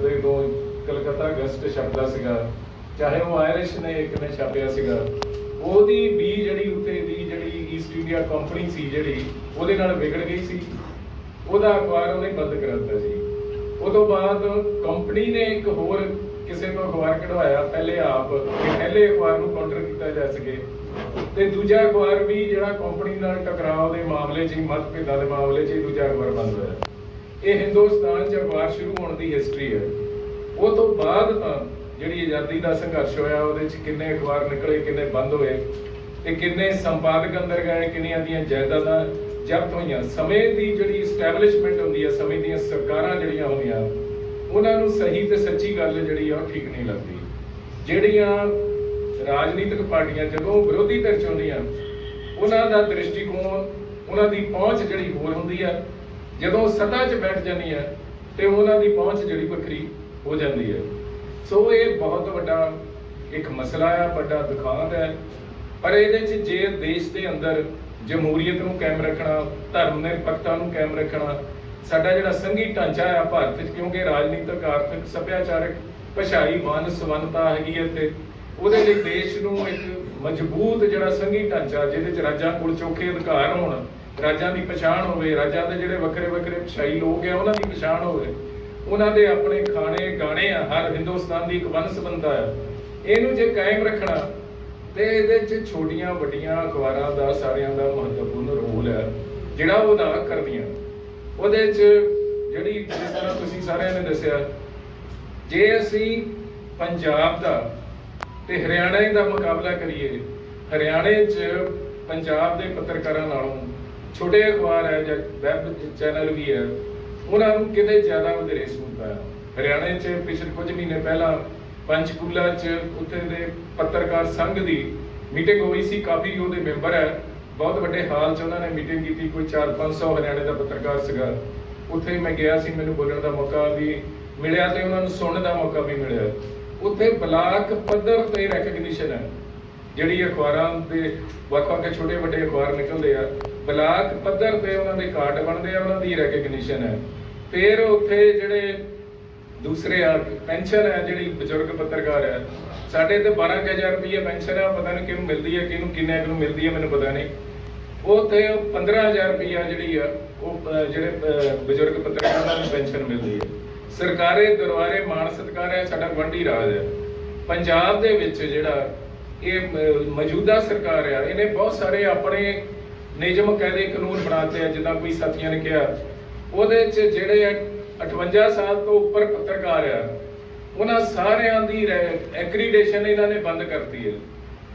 ਦੇ ਕਲਕੱਤਾ ਗਸਟ ਛਪਦਾ ਸੀਗਾ, ਚਾਹੇ ਉਹ ਆਇਰਿਸ਼ ਨੇ ਇੱਕ ਨੇ ਛਾਪਿਆ ਸੀਗਾ, ਉਹਦੀ ਵੀ ਜਿਹੜੀ ਉੱਤੇ ਦੀ ਜਿਹੜੀ ਈਸਟ ਇੰਡੀਆ ਕੰਪਨੀ ਸੀ ਜਿਹੜੀ, ਉਹਦੇ ਨਾਲ ਵਿਗੜ ਗਈ ਸੀ। ਉਹਦਾ ਅਖਬਾਰ ਉਹਨੇ ਬੰਦ ਕਰ ਦਿੱਤਾ ਸੀ। ਉਹ ਤੋਂ ਬਾਅਦ ਕੰਪਨੀ ਨੇ ਇੱਕ ਹੋਰ ਕਿਸੇ ਤੋਂ ਅਖਬਾਰ ਕਢਵਾਇਆ, ਪਹਿਲੇ ਆਪ ਕਿ ਪਹਿਲੇ ਅਖਬਾਰ ਨੂੰ ਕਾਊਂਟਰ ਕੀਤਾ ਜਾ ਸਕੇ। ਤੇ ਦੂਜਾ ਅਖਬਾਰ ਵੀ ਜਿਹੜਾ ਕੰਪਨੀ ਨਾਲ ਟਕਰਾਅ ਦੇ ਮਾਮਲੇ 'ਚ ਮਤਭੇਦਾਂ ਦੇ ਮਾਮਲੇ 'ਚ ਹੀ ਦੂਜਾ ਅਖਬਾਰ ਬੰਦ ਹੋਇਆ। ਇਹ ਹਿੰਦੁਸਤਾਨ 'ਚ ਅਖਬਾਰ ਸ਼ੁਰੂ ਹੋਣ ਦੀ ਹਿਸਟਰੀ ਹੈ। ਉਹ ਤੋਂ ਬਾਅਦ ਤਾਂ ਜਿਹੜੀ ਆਜ਼ਾਦੀ ਦਾ ਸੰਘਰਸ਼ ਹੋਇਆ, ਉਹਦੇ 'ਚ ਕਿੰਨੇ ਅਖਬਾਰ ਨਿਕਲੇ, ਕਿੰਨੇ ਬੰਦ ਹੋਏ ਤੇ ਕਿੰਨੇ ਸੰਪਾਦਕ ਅੰਦਰ ਗਏ, ਕਿੰਨੀਆਂ ਦੀਆਂ ਜਾਇਦਾਦਾਂ ਜ਼ਬਤ ਹੋਈਆਂ। ਸਮੇਂ ਦੀ ਜਿਹੜੀ ਸਟੈਬਲਿਸ਼ਮੈਂਟ ਹੁੰਦੀ ਹੈ, ਸਮੇਂ ਦੀਆਂ ਸਰਕਾਰਾਂ ਜਿਹੜੀਆਂ ਹੁੰਦੀਆਂ, ਉਹਨਾਂ ਨੂੰ ਸਹੀ ਤੇ ਸੱਚੀ ਗੱਲ ਜਿਹੜੀ ਆ, ਉਹ ਠੀਕ ਨਹੀਂ ਲੱਗਦੀ। ਜਿਹੜੀਆਂ ਰਾਜਨੀਤਿਕ ਪਾਰਟੀਆਂ ਜਦੋਂ ਵਿਰੋਧੀ ਧਿਰ ਚ ਹੁੰਦੀਆਂ, ਉਹਨਾਂ ਦਾ ਦ੍ਰਿਸ਼ਟੀਕੋਣ, ਉਹਨਾਂ ਦੀ ਪਹੁੰਚ ਜਿਹੜੀ ਹੋਰ ਹੁੰਦੀ ਆ ਜਦੋਂ ਸੱਤਾ 'ਚ ਬੈਠ ਜਾਂਦੀ ਹੈ, ਤੇ ਉਹਨਾਂ ਦੀ ਪਹੁੰਚ ਜਿਹੜੀ ਵੱਖਰੀ ਹੋ ਜਾਂਦੀ ਹੈ। ਸੋ ਇਹ ਬਹੁਤ ਵੱਡਾ ਇੱਕ ਮਸਲਾ ਆ, ਵੱਡਾ ਦੁਖਾਂਤ ਹੈ। ਪਰ ਇਹਦੇ 'ਚ ਜੇ ਦੇਸ਼ ਦੇ ਅੰਦਰ ਜਮਹੂਰੀਅਤ ਨੂੰ ਕਾਇਮ ਰੱਖਣਾ, ਧਰਮ ਨਿਰਪੱਖਤਾ ਨੂੰ ਕਾਇਮ ਰੱਖਣਾ, ਸਾਡਾ ਜਿਹੜਾ ਸੰਘੀ ਢਾਂਚਾ ਆ ਭਾਰਤ 'ਚ, ਕਿਉਂਕਿ ਰਾਜਨੀਤਿਕ, ਆਰਥਿਕ, ਸੱਭਿਆਚਾਰਕ ਭਾਸ਼ਾਈ ਵੰਨ ਸਵੰਨਤਾ ਹੈਗੀ ਹੈ ਤੇ ਉਹਦੇ ਲਈ ਦੇਸ਼ ਨੂੰ ਇੱਕ ਮਜ਼ਬੂਤ ਜਿਹੜਾ ਸੰਘੀ ਢਾਂਚਾ, ਜਿਹਦੇ 'ਚ ਰਾਜਾਂ ਕੋਲ ਚੋਖੇ ਅਧਿਕਾਰ ਹੋਣ ਰਾਜਾਂ ਦੀ ਪਛਾਣ ਹੋਵੇ, ਰਾਜਾਂ ਦੇ ਜਿਹੜੇ ਵੱਖਰੇ ਵੱਖਰੇ ਭਾਸ਼ਾਈ ਲੋਕ ਆ, ਉਹਨਾਂ ਦੀ ਪਛਾਣ ਹੋਵੇ, ਉਹਨਾਂ ਦੇ ਆਪਣੇ ਖਾਣੇ, ਗਾਣੇ ਆ, ਹਰ ਹਿੰਦੁਸਤਾਨ ਦੀ ਇੱਕ ਵੰਨਸਬੰਦਾ ਹੈ ਇਹਨੂੰ ਜੇ ਕਾਇਮ ਰੱਖਣਾ, ਤੇ ਇਹਦੇ 'ਚ ਛੋਟੀਆਂ ਵੱਡੀਆਂ ਅਖਬਾਰਾਂ ਦਾ ਸਾਰਿਆਂ ਦਾ ਮਹੱਤਵਪੂਰਨ ਰੋਲ ਹੈ ਜਿਹੜਾ ਉਹ ਅਦਾ ਕਰਦੀਆਂ ਉਹਦੇ 'ਚ ਜਿਹੜੀ ਜਿਸ ਤਰ੍ਹਾਂ ਤੁਸੀਂ ਸਾਰਿਆਂ ਨੇ ਦੱਸਿਆ, ਜੇ ਅਸੀਂ ਪੰਜਾਬ ਦਾ ਤੇ ਹਰਿਆਣਾ ਦਾ ਮੁਕਾਬਲਾ ਕਰੀਏ, ਹਰਿਆਣੇ 'ਚ ਪੰਜਾਬ ਦੇ ਪੱਤਰਕਾਰਾਂ ਨਾਲੋਂ ਛੋਟੇ ਅਖਬਾਰ ਹੈ ਜਾਂ ਵੈਬ ਚੈਨਲ ਵੀ ਹੈ, ਉਹਨਾਂ ਨੂੰ ਕਿਤੇ ਜ਼ਿਆਦਾ ਵਧੇਰੇ ਸਹੂਲਤਾਂ ਹੈ। ਹਰਿਆਣੇ 'ਚ ਪਿਛਲੇ ਕੁਝ ਮਹੀਨੇ ਪਹਿਲਾਂ ਪੰਚਕੂਲਾ 'ਚ ਉੱਥੇ ਦੇ ਪੱਤਰਕਾਰ ਸੰਘ ਦੀ ਮੀਟਿੰਗ ਹੋਈ ਸੀ, ਕਾਫੀ ਉਹਦੇ ਮੈਂਬਰ ਹੈ। ਬਹੁਤ ਵੱਡੇ ਹਾਲ 'ਚ ਉਹਨਾਂ ਨੇ ਮੀਟਿੰਗ ਕੀਤੀ, ਕੋਈ 4-500 ਹਰਿਆਣੇ ਦਾ ਪੱਤਰਕਾਰ ਸੀਗਾ। ਉੱਥੇ ਮੈਂ ਗਿਆ ਸੀ, ਮੈਨੂੰ ਬੋਲਣ ਦਾ ਮੌਕਾ ਵੀ ਮਿਲਿਆ ਤੇ ਉਹਨਾਂ ਨੂੰ ਸੁਣਨ ਦਾ ਮੌਕਾ ਵੀ ਮਿਲਿਆ। ਉੱਥੇ ਬਲਾਕ ਪੱਧਰ ਤੇ ਰੈਕਗਨੀਸ਼ਨ ਹੈ। ਜਿਹੜੀ ਅਖਬਾਰਾਂ ਦੇ ਵੱਖ-ਵੱਖ ਛੋਟੇ ਵੱਡੇ ਅਖਬਾਰ ਨਿਕਲਦੇ ਆ, ਬਲਾਕ ਪੱਧਰ ਤੇ ਉਹਨਾਂ ਦੇ ਕਾਰਡ ਬਣਦੇ ਆ, ਉਹਨਾਂ ਦੀ ਰੈਕਗਨੀਸ਼ਨ ਹੈ। ਫਿਰ ਉੱਥੇ ਜਿਹੜੇ ਦੂਸਰੇ ਆ, ਪੈਨਸ਼ਨ ਹੈ, ਜਿਹੜੀ ਬਜ਼ੁਰਗ ਪੱਤਰਕਾਰ ਹੈ, ਸਾਡੇ ਤੇ 12000 ਰੁਪਏ ਪੈਨਸ਼ਨ ਹੈ ਪਤਾ ਨਹੀਂ ਕਿਹਨੂੰ ਮਿਲਦੀ ਹੈ, ਕਿਹਨੂੰ ਕਿੰਨੇ ਕੁ ਮਿਲਦੀ ਹੈ, ਮੈਨੂੰ ਪਤਾ ਨਹੀਂ। ਉਹ ਤੇ 15000 ਰੁਪਏ ਜਿਹੜੀ ਆ, ਉਹ ਜਿਹੜੇ ਬਜ਼ੁਰਗ ਪੱਤਰਕਾਰਾਂ ਨੂੰ ਪੈਨਸ਼ਨ ਮਿਲਦੀ ਹੈ। ਸਰਕਾਰੇ ਦਰਬਾਰੇ ਮਾਣ ਸਤਿਕਾਰ ਹੈ, ਸਾਡਾ ਗਵੰਡੀ ਰਾਜ ਹੈ। ਪੰਜਾਬ ਦੇ ਵਿੱਚ ਜਿਹੜਾ ਇਹ ਮੌਜੂਦਾ ਸਰਕਾਰ ਆ, ਇਹਨੇ ਬਹੁਤ ਸਾਰੇ ਆਪਣੇ ਨਿਯਮ ਕਾਇਦੇ ਕਾਨੂੰਨ ਬਣਾਤੇ ਆ, ਜਿੱਦਾਂ ਕੋਈ ਸਾਥੀਆਂ ਨੇ ਕਿਹਾ। ਉਹਦੇ 'ਚ ਜਿਹੜੇ ਆ 58 ਸਾਲ ਤੋਂ ਉੱਪਰ ਪੱਤਰਕਾਰ ਆ, ਉਹਨਾਂ ਸਾਰਿਆਂ ਦੀ ਐਕ੍ਰੀਡੇਸ਼ਨ ਇਹਨਾਂ ਨੇ ਬੰਦ ਕਰਤੀ ਹੈ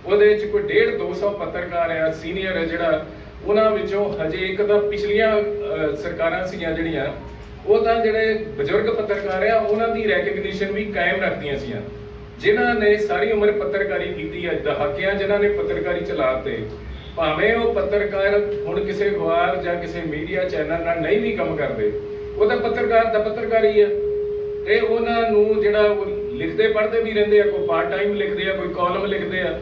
ਉਹਦੇ 'ਚ ਕੋਈ 1.5 200 ਪੱਤਰਕਾਰ ਆ ਸੀਨੀਅਰ ਹੈ ਜਿਹੜਾ, ਉਹਨਾਂ ਵਿੱਚੋਂ ਹਜੇ ਇੱਕ ਤਾਂ ਪਿਛਲੀਆਂ ਸਰਕਾਰਾਂ ਸੀਗੀਆਂ ਜਿਹੜੀਆਂ, ਉਹ ਤਾਂ ਜਿਹੜੇ ਬਜ਼ੁਰਗ ਪੱਤਰਕਾਰ ਆ, ਉਹਨਾਂ ਦੀ ਰੈਕਗਨੀਸ਼ਨ ਵੀ ਕਾਇਮ ਰੱਖਦੀਆਂ ਸੀਆਂ। ਜਿਨ੍ਹਾਂ ਨੇ ਸਾਰੀ ਉਮਰ ਪੱਤਰਕਾਰੀ ਕੀਤੀ ਹੈ, ਦਹਾਕਿਆਂ ਜਿਨ੍ਹਾਂ ਨੇ ਪੱਤਰਕਾਰੀ ਚਲਾਤੇ, ਭਾਵੇਂ ਉਹ ਪੱਤਰਕਾਰ ਹੁਣ ਕਿਸੇ ਅਖਬਾਰ ਜਾਂ ਕਿਸੇ ਮੀਡੀਆ ਚੈਨਲ ਨਾਲ ਨਹੀਂ ਵੀ ਕੰਮ ਕਰਦੇ, ਉਹ ਤਾਂ ਪੱਤਰਕਾਰ ਦਾ ਪੱਤਰਕਾਰੀ ਹੈ। ਤੇ ਉਹਨਾਂ ਨੂੰ ਜਿਹੜਾ ਲਿਖਦੇ ਪੜ੍ਹਦੇ ਵੀ ਰਹਿੰਦੇ ਆ, ਕੋਈ ਪਾਰਟ ਟਾਈਮ ਲਿਖਦੇ ਆ, ਕੋਈ ਕਾਲਮ ਲਿਖਦੇ ਆ,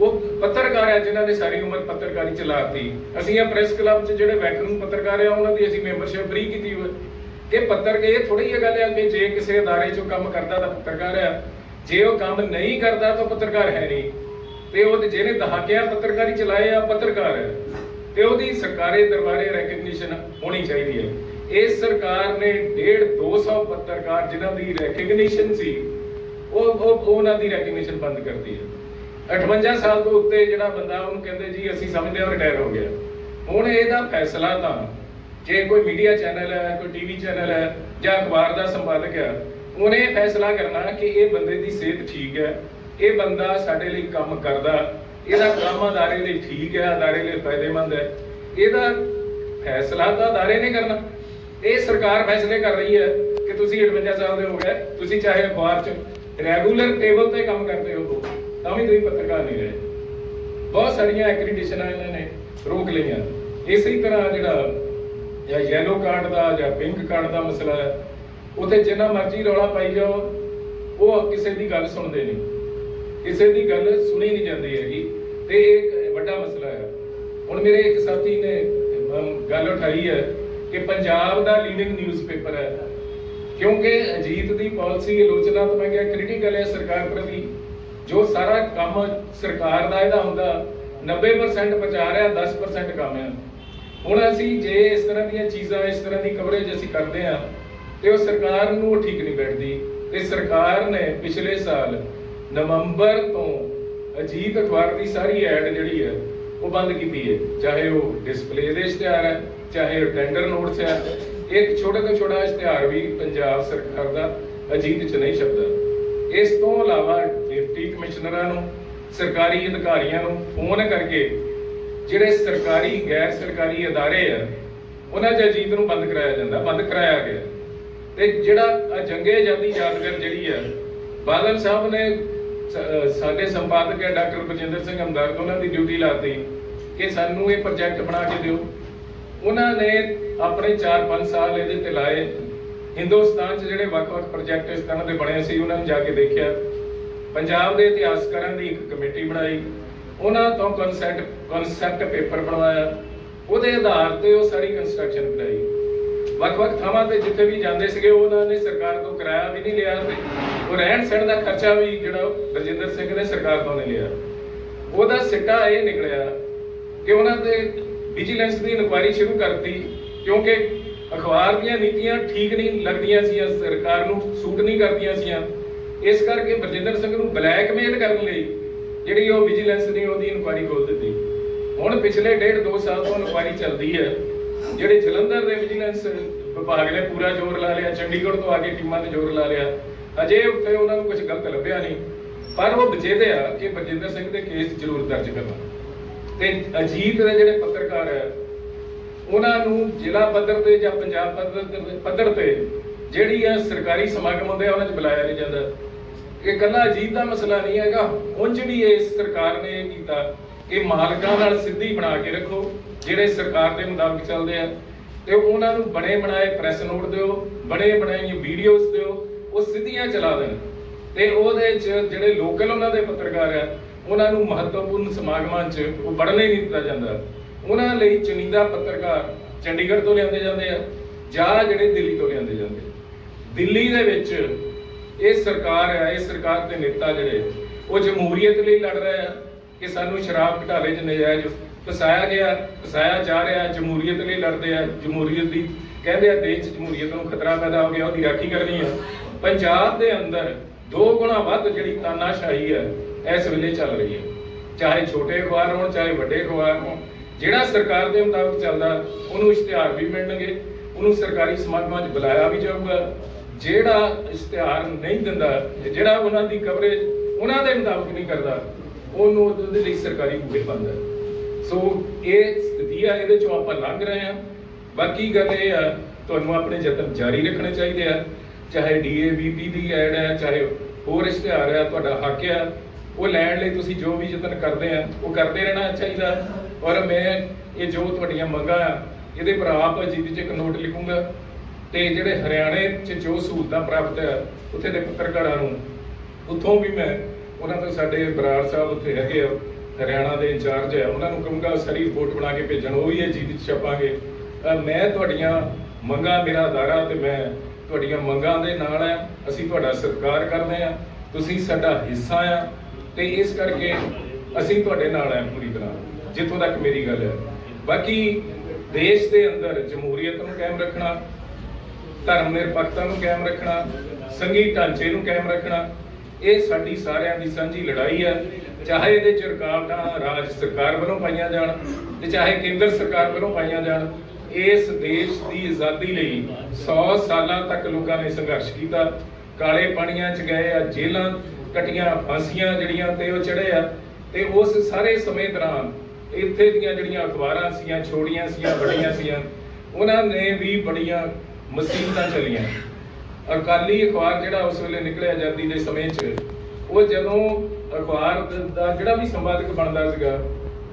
ਉਹ ਪੱਤਰਕਾਰ ਆ ਜਿਨ੍ਹਾਂ ਨੇ ਸਾਰੀ ਉਮਰ ਪੱਤਰਕਾਰੀ ਚਲਾਤੀ। ਅਸੀਂ ਆ ਪ੍ਰੈਸ ਕਲੱਬ 'ਚ ਜਿਹੜੇ ਵੈਟਰਨ ਪੱਤਰਕਾਰ ਆ, ਉਹਨਾਂ ਦੀ ਅਸੀਂ ਮੈਂਬਰਸ਼ਿਪ ਫ੍ਰੀ ਕੀਤੀ ਹੋਈ। ਹੈ। ਇਹ ਪੱਤਰ ਇਹ ਥੋੜੀ ਜਿਹੀ ਗੱਲ ਆ ਕਿ ਜੇ ਕਿਸੇ ਅਦਾਰੇ 'ਚੋਂ ਕੰਮ ਕਰਦਾ ਤਾਂ ਪੱਤਰਕਾਰ ਆ ਜੇ ਉਹ ਕੰਮ ਨਹੀਂ ਕਰਦਾ ਤਾਂ ਪੱਤਰਕਾਰ ਹੈ ਨਹੀਂ। ਤੇ ਉਹ ਜਿਹੜੇ ਦਹਾਕਿਆਂ ਪੱਤਰਕਾਰੀ ਚਲਾਏ ਆ, ਪੱਤਰਕਾਰ ਹੈ। ਤੇ ਉਹਦੀ ਸਰਕਾਰੀ ਦਰਬਾਰੇ ਰੈਕਗਨੀਸ਼ਨ ਹੋਣੀ ਚਾਹੀਦੀ ਹੈ। ਇਸ ਸਰਕਾਰ ਨੇ 1.5 200 ਪੱਤਰਕਾਰ ਜਿਨ੍ਹਾਂ ਦੀ ਰੈਕਗਨੀਸ਼ਨ ਸੀ, ਉਹ ਉਹਨਾਂ ਦੀ ਰੈਕਗਨੀਸ਼ਨ ਬੰਦ ਕਰਦੀ ਹੈ। 58 ਸਾਲ ਤੋਂ ਉੱਤੇ ਜਿਹੜਾ ਬੰਦਾ ਉਹਨੂੰ ਕਹਿੰਦੇ ਜੀ, ਅਸੀਂ ਸਮਝਦੇ ਹਾਂ ਰਿਟਾਇਰ ਹੋ ਗਿਆ। ਹੁਣ ਇਹਦਾ ਫੈਸਲਾ ਤਾਂ ਜੇ ਕੋਈ ਮੀਡੀਆ ਚੈਨਲ ਹੈ, ਕੋਈ ਟੀਵੀ ਚੈਨਲ ਹੈ ਜਾਂ ਅਖਬਾਰ ਦਾ ਸੰਪਾਦਕ ਹੈ ਉਹਨੇ ਫੈਸਲਾ ਕਰਨਾ ਕਿ ਇਹ ਬੰਦੇ ਦੀ ਸਿਹਤ ਠੀਕ ਹੈ, ਇਹ ਬੰਦਾ ਸਾਡੇ ਲਈ ਕੰਮ ਕਰਦਾ, ਇਹਦਾ ਕੰਮ ਅਦਾਰੇ ਲਈ ਠੀਕ ਹੈ, ਅਦਾਰੇ ਲਈ ਫਾਇਦੇਮੰਦ ਹੈ। ਇਹਦਾ ਫੈਸਲਾ ਤਾਂ ਅਦਾਰੇ ਨੇ ਕਰਨਾ। ਇਹ ਸਰਕਾਰ ਫੈਸਲੇ ਕਰ ਰਹੀ ਹੈ ਕਿ ਤੁਸੀਂ 58 ਸਾਲ ਦੇ ਹੋ ਗਏ, ਤੁਸੀਂ ਚਾਹੇ ਅਖਬਾਰ 'ਚ ਰੈਗੂਲਰ ਟੇਬਲ ਤੇ ਕੰਮ ਕਰਦੇ ਹੋ, ਤਾਂ ਵੀ ਤੁਸੀਂ ਪੱਤਰਕਾਰ ਨਹੀਂ ਰਹੇ। ਬਹੁਤ ਸਾਰੀਆਂ ਐਕ੍ਰੀਡੇਸ਼ਨਾਂ ਇਹਨਾਂ ਨੇ ਰੋਕ ਲਈਆਂ। ਇਸੇ ਤਰ੍ਹਾਂ ਜਿਹੜਾ ਜਾਂ ਯੈਲੋ ਕਾਰਡ ਦਾ ਜਾਂ ਪਿੰਕ ਕਾਰਡ ਦਾ ਮਸਲਾ ਹੈ ਉਥੇ ਜਿੰਨਾ ਮਰਜ਼ੀ ਰੌਲਾ ਪਾਈ ਜਾਓ, ਉਹ ਕਿਸੇ ਦੀ ਗੱਲ ਸੁਣਦੇ ਨਹੀਂ। ਕਿਸੇ ਦੀ ਗੱਲ ਸੁਣੀ ਨਹੀਂ ਜਾਂਦੀ ਹੈਗੀ। ਤੇ ਇਹ ਇੱਕ ਵੱਡਾ ਮਸਲਾ ਹੈ। ਹੁਣ ਮੇਰੇ ਇੱਕ ਸਾਥੀ ਨੇ ਗੱਲ ਉਠਾਈ ਹੈ ਕਿ ਪੰਜਾਬ ਦਾ ਲੀਡਿੰਗ ਨਿਊਜ਼ਪੇਪਰ ਹੈ। ਕਿਉਂਕਿ ਅਜੀਤ ਦੀ ਪਾਲਿਸੀ ਆਲੋਚਨਾ ਤਾਂ ਕ੍ਰਿਟੀਕਲ ਹੈ ਸਰਕਾਰ ਪ੍ਰਤੀ। ਜੋ ਸਾਰਾ ਕੰਮ ਸਰਕਾਰ ਦਾ ਇਹਦਾ ਹੁੰਦਾ 90% ਪ੍ਰਚਾਰ ਹੈ 10% ਕੰਮ ਹੈ। ਹੁਣ ਅਸੀਂ ਜੇ ਇਸ ਤਰ੍ਹਾਂ ਦੀਆਂ ਚੀਜ਼ਾਂ, ਇਸ ਤਰ੍ਹਾਂ ਦੀ ਕਵਰੇਜ ਅਸੀਂ ਕਰਦੇ ਹਾਂ ਤੇ ਉਹ ਸਰਕਾਰ ਨੂੰ ਉਹ ਠੀਕ ਨਹੀਂ ਬੈਠਦੀ। ਤੇ ਸਰਕਾਰ ਨੇ ਪਿਛਲੇ ਸਾਲ ਨਵੰਬਰ ਤੋਂ ਅਜੀਤ ਅਖਬਾਰ ਦੀ ਸਾਰੀ ਐਡ ਜਿਹੜੀ ਹੈ, ਉਹ ਬੰਦ ਕੀਤੀ ਹੈ। ਚਾਹੇ ਉਹ ਡਿਸਪਲੇ ਦੇ ਇਸ਼ਤਿਹਾਰ ਹੈ, ਚਾਹੇ ਉਹ ਟੈਂਡਰ ਨੋਟਸ ਹੈ। ਇੱਕ ਛੋਟਾ ਤੋਂ ਛੋਟਾ ਇਸ਼ਤਿਹਾਰ ਵੀ ਪੰਜਾਬ ਸਰਕਾਰ ਦਾ ਅਜੀਤ ਚ ਨਹੀਂ ਛਪਦਾ। ਇਸ ਤੋਂ ਇਲਾਵਾ ਡਿਪਟੀ ਕਮਿਸ਼ਨਰਾਂ ਨੂੰ, ਸਰਕਾਰੀ ਅਧਿਕਾਰੀਆਂ ਨੂੰ ਫੋਨ ਕਰਕੇ ਜਿਹੜੇ ਸਰਕਾਰੀ, ਗੈਰ ਸਰਕਾਰੀ ਅਦਾਰੇ ਆ, ਉਹਨਾਂ 'ਚ ਅਜੀਤ ਨੂੰ ਬੰਦ ਕਰਾਇਆ ਜਾਂਦਾ, ਬੰਦ ਕਰਾਇਆ ਗਿਆ। ਤੇ ਜਿਹੜਾ ਆਹ ਜੰਗੇ ਆਜ਼ਾਦੀ ਯਾਦਗਾਰ ਜਿਹੜੀ ਆ ਬਾਦਲ ਸਾਹਿਬ ਨੇ ਸਾਡੇ ਸੰਪਾਦਕ ਹੈ ਡਾਕਟਰ ਬਜਿੰਦਰ ਸਿੰਘ ਹਮਦਰਦ, ਉਹਨਾਂ ਦੀ ਡਿਊਟੀ ਲਾਤੀ ਕਿ ਸਾਨੂੰ ਇਹ ਪ੍ਰੋਜੈਕਟ ਬਣਾ ਕੇ ਦਿਓ। ਉਹਨਾਂ ਨੇ ਆਪਣੇ 4-5 ਸਾਲ ਇਹਦੇ ਤੇ ਲਾਏ। ਹਿੰਦੁਸਤਾਨ 'ਚ ਜਿਹੜੇ ਵੱਖ-ਵੱਖ ਪ੍ਰੋਜੈਕਟ ਇਸ ਤਰ੍ਹਾਂ ਦੇ ਬਣੇ ਸੀ, ਉਹਨਾਂ ਨੂੰ ਜਾ ਕੇ ਦੇਖਿਆ। ਪੰਜਾਬ ਦੇ ਇਤਿਹਾਸਕਾਰਾਂ ਦੀ ਇੱਕ ਕਮੇਟੀ ਬਣਾਈ। ਉਹਨਾਂ ਤੋਂ ਕਨਸੈਪਟ ਕਨਸੈਪਟ ਪੇਪਰ ਬਣਵਾਇਆ। ਉਹਦੇ ਆਧਾਰ ਤੇ ਉਹ ਸਾਰੀ ਕੰਸਟਰਕਸ਼ਨ ਕਰਾਈ। ਵੱਖ-ਵੱਖ ਥਾਵਾਂ ਤੇ ਜਿੱਥੇ ਵੀ ਜਾਂਦੇ ਸੀਗੇ, ਉਹਨਾਂ ਨੇ ਸਰਕਾਰ ਤੋਂ ਕਿਰਾਇਆ ਵੀ ਨਹੀਂ ਲਿਆ ਤੇ ਉਹ ਰਹਿਣ ਸਹਿਣ ਦਾ ਖਰਚਾ ਵੀ ਜਿਹੜਾ ਰਜਿੰਦਰ ਸਿੰਘ ਨੇ ਸਰਕਾਰ ਤੋਂ ਨਹੀਂ ਲਿਆ। ਉਹਦਾ ਸਿੱਟਾ ਇਹ ਨਿਕਲਿਆ ਕਿ ਉਹਨਾਂ ਤੇ ਵਿਜੀਲੈਂਸ ਦੀ ਇਨਕੁਆਇਰੀ ਸ਼ੁਰੂ ਕਰਤੀ, ਕਿਉਂਕਿ ਅਖਬਾਰ ਦੀਆਂ ਨੀਤੀਆਂ ਠੀਕ ਨਹੀਂ ਲੱਗਦੀਆਂ ਸੀ ਸਰਕਾਰ ਨੂੰ ਸੂਟ ਨਹੀਂ ਕਰਦੀਆਂ ਸੀ ਇਸ ਕਰਕੇ ਬਰਜਿੰਦਰ ਸਿੰਘ ਨੂੰ ਬਲੈਕਮੇਲ ਕਰਨ ਲਈ ਜਿਹੜੀ ਉਹ ਵਿਜੀਲੈਂਸ ਨੇ ਉਹਦੀ ਇਨਕੁਆਇਰੀ ਖੋਲ ਦਿੱਤੀ। ਹੁਣ ਪਿਛਲੇ ਡੇਢ ਦੋ ਸਾਲ ਤੋਂ ਇਨਕੁਆਇਰੀ ਚੱਲਦੀ ਹੈ। ਜਿਹੜੇ ਜਲੰਧਰ ਦੇ ਵਿਜੀਲੈਂਸ ਵਿਭਾਗ ਨੇ ਪੂਰਾ ਜ਼ੋਰ ਲਾ ਲਿਆ, ਚੰਡੀਗੜ੍ਹ ਤੋਂ ਆ ਕੇ ਟੀਮਾਂ ਨੇ ਜ਼ੋਰ ਲਾ ਲਿਆ। ਅਜੇ ਉੱਤੇ ਉਹਨਾਂ ਨੂੰ ਕੁਝ ਗਲਤ ਲੱਭਿਆ ਨਹੀਂ। ਪਰ ਉਹ ਬਚੇਦੇ ਆ ਕਿ ਬਰਜਿੰਦਰ ਸਿੰਘ ਦੇ ਕੇਸ ਜ਼ਰੂਰ ਦਰਜ ਕਰਨਾ ਤੇ ਅਜੀਤ ਦੇ ਜਿਹੜੇ ਪੱਤਰਕਾਰ ਹੈ ਉਹਨਾਂ ਨੂੰ ਜ਼ਿਲ੍ਹਾ ਪੱਧਰ ਤੇ ਜਾਂ ਪੰਜਾਬ ਪੱਧਰ ਪੱਧਰ ਤੇ ਜਿਹੜੀ ਹੈ ਸਰਕਾਰੀ ਸਮਾਗਮ ਹੁੰਦੇ ਆ, ਉਹਨਾਂ 'ਚ ਬੁਲਾਇਆ ਨਹੀਂ ਜਾਂਦਾ। ਇਹ ਕੱਲਾ ਅਜੀਤ ਦਾ ਮਸਲਾ ਨਹੀਂ ਹੈਗਾ। ਉਂਝ ਵੀ ਇਹ ਸਰਕਾਰ ਨੇ ਇਹ ਕੀਤਾ। ਕਿ ਮਾਲਕਾਂ ਨਾਲ ਸਿੱਧੀ ਬਣਾ ਕੇ ਰੱਖੋ, ਜਿਹੜੇ ਸਰਕਾਰ ਦੇ ਮੁਤਾਬਕ ਚੱਲਦੇ ਆ। ਤੇ ਉਹਨਾਂ ਨੂੰ ਬਣੇ ਬਣਾਏ ਪ੍ਰੈਸ ਨੋਟ ਦਿਓ, ਬਣੇ ਬਣਾਈਆਂ ਵੀਡੀਓਜ਼ ਦਿਓ, ਉਹ ਸਿੱਧੀਆਂ ਚਲਾ ਦੇਣ। ਤੇ ਉਹਦੇ 'ਚ ਜਿਹੜੇ ਲੋਕਲ ਉਹਨਾਂ ਦੇ ਪੱਤਰਕਾਰ ਆ, ਉਹਨਾਂ ਨੂੰ ਮਹੱਤਵਪੂਰਨ ਸਮਾਗਮਾਂ 'ਚ ਉਹ ਵੜਨੇ ਨਹੀਂ ਦਿੱਤਾ ਜਾਂਦਾ। ਉਹਨਾਂ ਲਈ ਚੁਣੀਦਾ ਪੱਤਰਕਾਰ ਚੰਡੀਗੜ੍ਹ ਤੋਂ ਲਿਆਂਦੇ ਜਾਂਦੇ ਆ, ਜਾਂ ਜਿਹੜੇ ਦਿੱਲੀ ਤੋਂ ਲਿਆਂਦੇ ਜਾਂਦੇ ਦਿੱਲੀ ਦੇ ਵਿੱਚ ਇਹ ਸਰਕਾਰ ਹੈ ਇਹ ਸਰਕਾਰ ਦੇ ਨੇਤਾ ਜਿਹੜੇ, ਉਹ ਜਮਹੂਰੀਅਤ ਲਈ ਲੜ ਰਹੇ ਆ। ਕਿ ਸਾਨੂੰ ਸ਼ਰਾਬ ਘਟਾਲੇ 'ਚ ਨਜਾਇਜ਼ ਫਸਾਇਆ ਗਿਆ, ਫਸਾਇਆ ਜਾ ਰਿਹਾ, ਜਮਹੂਰੀਅਤ ਲਈ ਲੜਦੇ ਆ, ਜਮਹੂਰੀਅਤ ਦੀ ਕਹਿੰਦੇ ਆ, ਦੇਸ਼ 'ਚ ਜਮਹੂਰੀਅਤ ਨੂੰ ਖਤਰਾ ਪੈਦਾ ਹੋ ਗਿਆ, ਉਹਦੀ ਰਾਖੀ ਕਰਨੀ ਆ। ਪੰਜਾਬ ਦੇ ਅੰਦਰ ਦੋ ਗੁਣਾ ਵੱਧ ਜਿਹੜੀ ਤਾਨਾਸ਼ਾਹੀ ਹੈ ਇਸ ਵੇਲੇ ਚੱਲ ਰਹੀ ਹੈ ਚਾਹੇ ਛੋਟੇ ਅਖਬਾਰ ਹੋਣ, ਚਾਹੇ ਵੱਡੇ ਅਖਬਾਰ ਹੋਣ, ਜਿਹੜਾ ਸਰਕਾਰ ਦੇ ਮੁਤਾਬਕ ਚੱਲਦਾ, ਉਹਨੂੰ ਇਸ਼ਤਿਹਾਰ ਵੀ ਮਿਲਣਗੇ, ਉਹਨੂੰ ਸਰਕਾਰੀ ਸਮਾਗਮਾਂ 'ਚ ਬੁਲਾਇਆ ਵੀ ਜਾਊਗਾ। ਜਿਹੜਾ ਇਸ਼ਤਿਹਾਰ ਨਹੀਂ ਦਿੰਦਾ, ਜਿਹੜਾ ਉਹਨਾਂ ਦੀ ਕਵਰੇਜ ਉਹਨਾਂ ਦੇ ਮੁਤਾਬਕ ਨਹੀਂ ਕਰਦਾ ਉਹਨੂੰ ਉਹਦੇ ਲਈ ਸਰਕਾਰੀ ਬੂਹੇ ਬੰਦ ਹੈ। ਸੋ ਇਹ ਸਥਿਤੀ ਆ, ਇਹਦੇ ਚੋਂ ਆਪਾਂ ਲੰਘ ਰਹੇ ਆ ਬਾਕੀ ਗੱਲ ਇਹ ਆ, ਤੁਹਾਨੂੰ ਆਪਣੇ ਯਤਨ ਜਾਰੀ ਰੱਖਣੇ ਚਾਹੀਦੇ ਆ। ਚਾਹੇ ਡੀਏਬੀਪੀ ਦੀ ਐਡ ਹੈ, ਚਾਹੇ ਹੋਰ ਇਸ਼ਤਿਹਾਰ ਹੈ, ਤੁਹਾਡਾ ਹੱਕ ਆ। ਉਹ ਲੈਣ ਲਈ ਤੁਸੀਂ ਜੋ ਵੀ ਯਤਨ ਕਰਦੇ ਆ, ਉਹ ਕਰਦੇ ਰਹਿਣਾ ਚਾਹੀਦਾ। ਔਰ ਮੈਂ ਇਹ ਜੋ ਤੁਹਾਡੀਆਂ ਮੰਗਾਂ ਆ, ਇਹਦੇ ਪਰ ਆਪ ਜਿਹਦੇ ਚ ਇੱਕ ਨੋਟ ਲਿਖੂੰਗਾ। ਤੇ ਜਿਹੜੇ ਹਰਿਆਣੇ ਚ ਜੋ ਸਹੂਲਤਾਂ ਪ੍ਰਾਪਤ ਆ, ਉੱਥੇ ਦੇ ਪੱਤਰਕਾਰਾਂ ਨੂੰ, ਉੱਥੋਂ ਵੀ ਮੈਂ ਉਹਨਾਂ ਤੋਂ ਸਾਡੇ ਬਰਾੜ ਸਾਹਿਬ ਉੱਥੇ ਹੈਗੇ ਆ, ਹਰਿਆਣਾ ਦੇ ਇੰਚਾਰਜ ਹੈ ਉਹਨਾਂ ਨੂੰ ਕਹੂੰਗਾ ਸਾਰੀ ਰਿਪੋਰਟ ਬਣਾ ਕੇ ਭੇਜਣ, ਉਹ ਵੀ ਇਹ ਜੀਤ ਚ ਛਾਪਾਂਗੇ। ਮੈਂ ਤੁਹਾਡੀਆਂ ਮੰਗਾਂ ਮੇਰਾ ਅਦਾਰਾ ਤੇ ਮੈਂ ਤੁਹਾਡੀਆਂ ਮੰਗਾਂ ਦੇ ਨਾਲ ਆ, ਅਸੀਂ ਤੁਹਾਡਾ ਸਤਿਕਾਰ ਕਰਦੇ ਆ, ਤੁਸੀਂ ਸਾਡਾ ਹਿੱਸਾ ਆ, ਤੇ ਇਸ ਕਰਕੇ ਅਸੀਂ ਤੁਹਾਡੇ ਨਾਲ ਆ ਪੂਰੀ ਤਰ੍ਹਾਂ, ਜਿੱਥੋਂ ਤੱਕ ਮੇਰੀ ਗੱਲ ਹੈ ਬਾਕੀ ਦੇਸ਼ ਦੇ ਅੰਦਰ ਜਮਹੂਰੀਅਤ ਨੂੰ ਕਾਇਮ ਰੱਖਣਾ, ਧਰਮ ਨਿਰਪੱਖਤਾ ਨੂੰ ਕਾਇਮ ਰੱਖਣਾ, ਸੰਘੀ ਢਾਂਚੇ ਨੂੰ ਕਾਇਮ ਰੱਖਣਾ ਇਹ ਸਾਡੀ ਸਾਰਿਆਂ ਦੀ ਸਾਂਝੀ ਲੜਾਈ ਹੈ ਚਾਹੇ ਇਹਦੇ ਚ ਰੁਕਾਵਟਾਂ ਰਾਜ ਸਰਕਾਰ ਵੱਲੋਂ ਪਾਈਆਂ ਜਾਣ ਤੇ ਚਾਹੇ ਕੇਂਦਰ ਸਰਕਾਰ ਵੱਲੋਂ ਪਾਈਆਂ ਜਾਣ, ਇਸ ਦੇਸ਼ ਦੀ ਆਜ਼ਾਦੀ ਲਈ 100 ਸਾਲਾਂ ਤੱਕ ਲੋਕਾਂ ਨੇ ਸੰਘਰਸ਼ ਕੀਤਾ। ਕਾਲੇ ਪਾਣੀਆਂ 'ਚ ਗਏ ਆ ਜੇਲਾਂ ਕਟੀਆਂ, ਫਾਂਸੀਆਂ ਜਿਹੜੀਆਂ ਤੇ ਉਹ ਚੜੇ ਆ ਤੇ ਉਸ ਸਾਰੇ ਸਮੇਂ ਦੌਰਾਨ ਇੱਥੇ ਦੀਆਂ ਜਿਹੜੀਆਂ ਅਖਬਾਰਾਂ ਸੀਆਂ, ਛੋੜੀਆਂ ਸੀਆਂ ਵੱਡੀਆਂ ਸੀਆਂ, ਉਹਨਾਂ ਨੇ ਵੀ ਬੜੀਆਂ ਮੁਸੀਬਤਾਂ ਚਲੀਆਂ। ਅਕਾਲੀ ਅਖਬਾਰ ਜਿਹੜਾ ਉਸ ਵੇਲੇ ਨਿਕਲਿਆ ਆਜ਼ਾਦੀ ਦੇ ਸਮੇਂ 'ਚ, ਉਹ ਜਦੋਂ ਅਖਬਾਰ ਦਾ ਜਿਹੜਾ ਵੀ ਸੰਪਾਦਕ ਬਣਦਾ ਸੀਗਾ,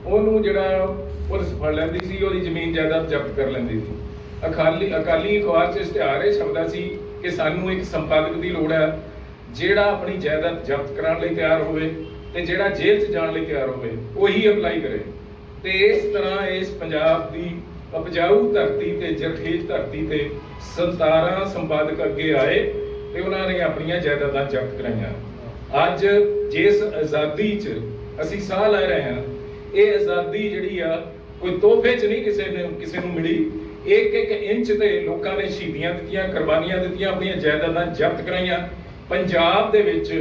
ਉਹਨੂੰ ਜਿਹੜਾ ਪੁਲਿਸ ਫੜ ਲੈਂਦੀ ਸੀ, ਉਹਦੀ ਜ਼ਮੀਨ ਜਾਇਦਾਦ ਜ਼ਬਤ ਕਰ ਲੈਂਦੀ ਸੀ। ਅਕਾਲੀ ਅਕਾਲੀ ਅਖਬਾਰ 'ਚ ਇਸ਼ਤਿਹਾਰ ਇਹ ਛਪਦਾ ਸੀ ਕਿ ਸਾਨੂੰ ਇੱਕ ਸੰਪਾਦਕ ਦੀ ਲੋੜ ਹੈ, ਜਿਹੜਾ ਆਪਣੀ ਜਾਇਦਾਦ ਜ਼ਬਤ ਕਰਾਉਣ ਲਈ ਤਿਆਰ ਹੋਵੇ ਤੇ ਜਿਹੜਾ ਜੇਲ੍ਹ 'ਚ ਜਾਣ ਲਈ ਤਿਆਰ ਹੋਵੇ, ਉਹੀ ਅਪਲਾਈ ਕਰੇ। ਤੇ ਇਸ ਤਰ੍ਹਾਂ ਇਸ ਪੰਜਾਬ ਦੀ ਉਪਜਾਊ ਧਰਤੀ ਤੇ, ਜਰਖੇਜ ਧਰਤੀ ਤੇ 17 ਸੰਪਾਦਕ ਅੱਗੇ ਆਏ ਤੇ ਉਹਨਾਂ ਨੇ ਆਪਣੀਆਂ ਜਾਇਦਾਦਾਂ ਜ਼ਬਤ ਕਰਾਈਆਂ। ਅੱਜ ਜਿਸ ਆਜ਼ਾਦੀ 'ਚ ਅਸੀਂ ਸਾਹ ਲੈ ਰਹੇ ਹਾਂ, ਇਹ ਆਜ਼ਾਦੀ ਜਿਹੜੀ ਆ, ਕੋਈ ਤੋਹਫੇ 'ਚ ਨਹੀਂ ਕਿਸੇ ਨੇ, ਕਿਸੇ ਨੂੰ ਮਿਲੀ। ਇੱਕ ਇੱਕ ਇੰਚ ਤੇ ਲੋਕਾਂ ਨੇ ਸ਼ਹੀਦੀਆਂ ਦਿੱਤੀਆਂ, ਕੁਰਬਾਨੀਆਂ ਦਿੱਤੀਆਂ, ਆਪਣੀਆਂ ਜਾਇਦਾਦਾਂ ਜ਼ਬਤ ਕਰਾਈਆਂ। ਪੰਜਾਬ ਦੇ ਵਿੱਚ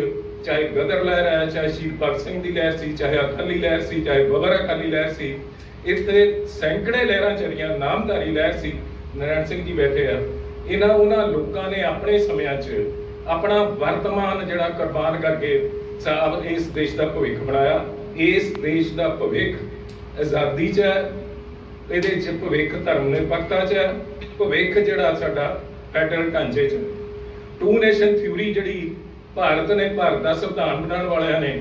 ਚਾਹੇ ਗਦਰ ਲਹਿਰ ਹੈ ਚਾਹੇ ਸ਼ਹੀਦ ਭਗਤ ਸਿੰਘ ਦੀ ਲਹਿਰ ਸੀ, ਚਾਹੇ ਅਕਾਲੀ ਲਹਿਰ ਸੀ, ਚਾਹੇ ਬਬਰ ਅਕਾਲੀ ਲਹਿਰ ਸੀ, ਇੱਥੇ ਸੈਂਕੜੇ ਲਹਿਰਾਂ ਚੱਲੀਆਂ ਨਾਮਧਾਰੀ ਲਹਿਰ ਸੀ ਨਾਰਾਇਣ ਸਿੰਘ ਜੀ ਬੈਠੇ ਆ। ਇਹਨਾਂ, ਉਹਨਾਂ ਲੋਕਾਂ ਨੇ ਆਪਣੇ ਸਮਿਆਂ 'ਚ ਆਪਣਾ ਵਰਤਮਾਨ ਜਿਹੜਾ ਕੁਰਬਾਨ ਕਰਕੇ ਸਾਹਿਬ ਇਸ ਦੇਸ਼ ਦਾ ਭਵਿੱਖ ਬਣਾਇਆ। ਇਸ ਦੇਸ਼ ਦਾ ਭਵਿੱਖ ਆਜ਼ਾਦੀ 'ਚ ਹੈ, ਇਹਦੇ 'ਚ ਭਵਿੱਖ ਧਰਮ ਨਿਰਪੱਖਤਾ 'ਚ ਹੈ, ਭਵਿੱਖ ਜਿਹੜਾ ਸਾਡਾ ਫੈਡਰਲ ਢਾਂਚੇ 'ਚ। ਟੂ ਨੇਸ਼ਨ ਥਿਊਰੀ ਜਿਹੜੀ ਭਾਰਤ ਨੇ ਭਾਰਤ ਦਾ ਸੰਵਿਧਾਨ ਬਣਾਉਣ ਵਾਲਿਆਂ ਨੇ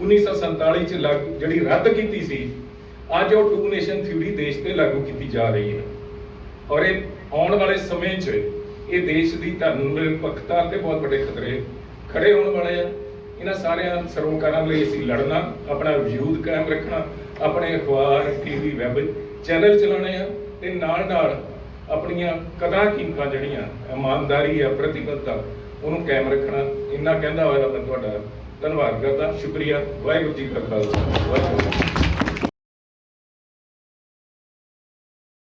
1947 ਚ ਲਾਗੂ ਜਿਹੜੀ ਰੱਦ ਕੀਤੀ ਸੀ, ਅੱਜ ਉਹ ਟੂ ਨੇਸ਼ਨ ਥਿਊਰੀ ਦੇਸ਼ ਤੇ ਲਾਗੂ ਕੀਤੀ ਜਾ ਰਹੀ ਹੈ। ਔਰ ਇਹ ਆਉਣ ਵਾਲੇ ਸਮੇਂ 'ਚ ਇਹ ਦੇਸ਼ ਦੀ ਧਰਮ ਨਿਰਪੱਖਤਾ ਤੇ ਬਹੁਤ ਵੱਡੇ ਖਤਰੇ ਖੜੇ ਹੋਣ ਵਾਲੇ ਆ। ਇਹਨਾਂ ਸਾਰਿਆਂ ਸਰੋਕਾਰਾਂ ਲਈ ਅਸੀਂ ਲੜਨਾ, ਆਪਣਾ ਵਜੂਦ ਕਾਇਮ ਰੱਖਣਾ, ਆਪਣੇ ਅਖਬਾਰ ਟੀਵੀ ਵੈਬ ਚੈਨਲ ਚਲਾਉਣੇ ਆ ਤੇ ਨਾਲ ਨਾਲ ਆਪਣੀਆਂ ਕਦਰਾਂ ਕੀਮਤਾਂ ਜਿਹੜੀਆਂ, ਇਮਾਨਦਾਰੀ ਆ, ਪ੍ਰਤੀਬੱਧਤਾ ਉਹਨੂੰ ਕਾਇਮ ਰੱਖਣਾ। ਇੰਨਾ ਕਹਿੰਦਾ ਹੋਇਆ ਮੈਂ ਤੁਹਾਡਾ ਧੰਨਵਾਦ ਕਰਦਾ। ਸ਼ੁਕਰੀਆ। ਵਾਹਿਗੁਰੂ ਜੀ ਕਾ ਖਾਲਸਾ। ਵਾਹਿਗੁਰੂ ਜੀ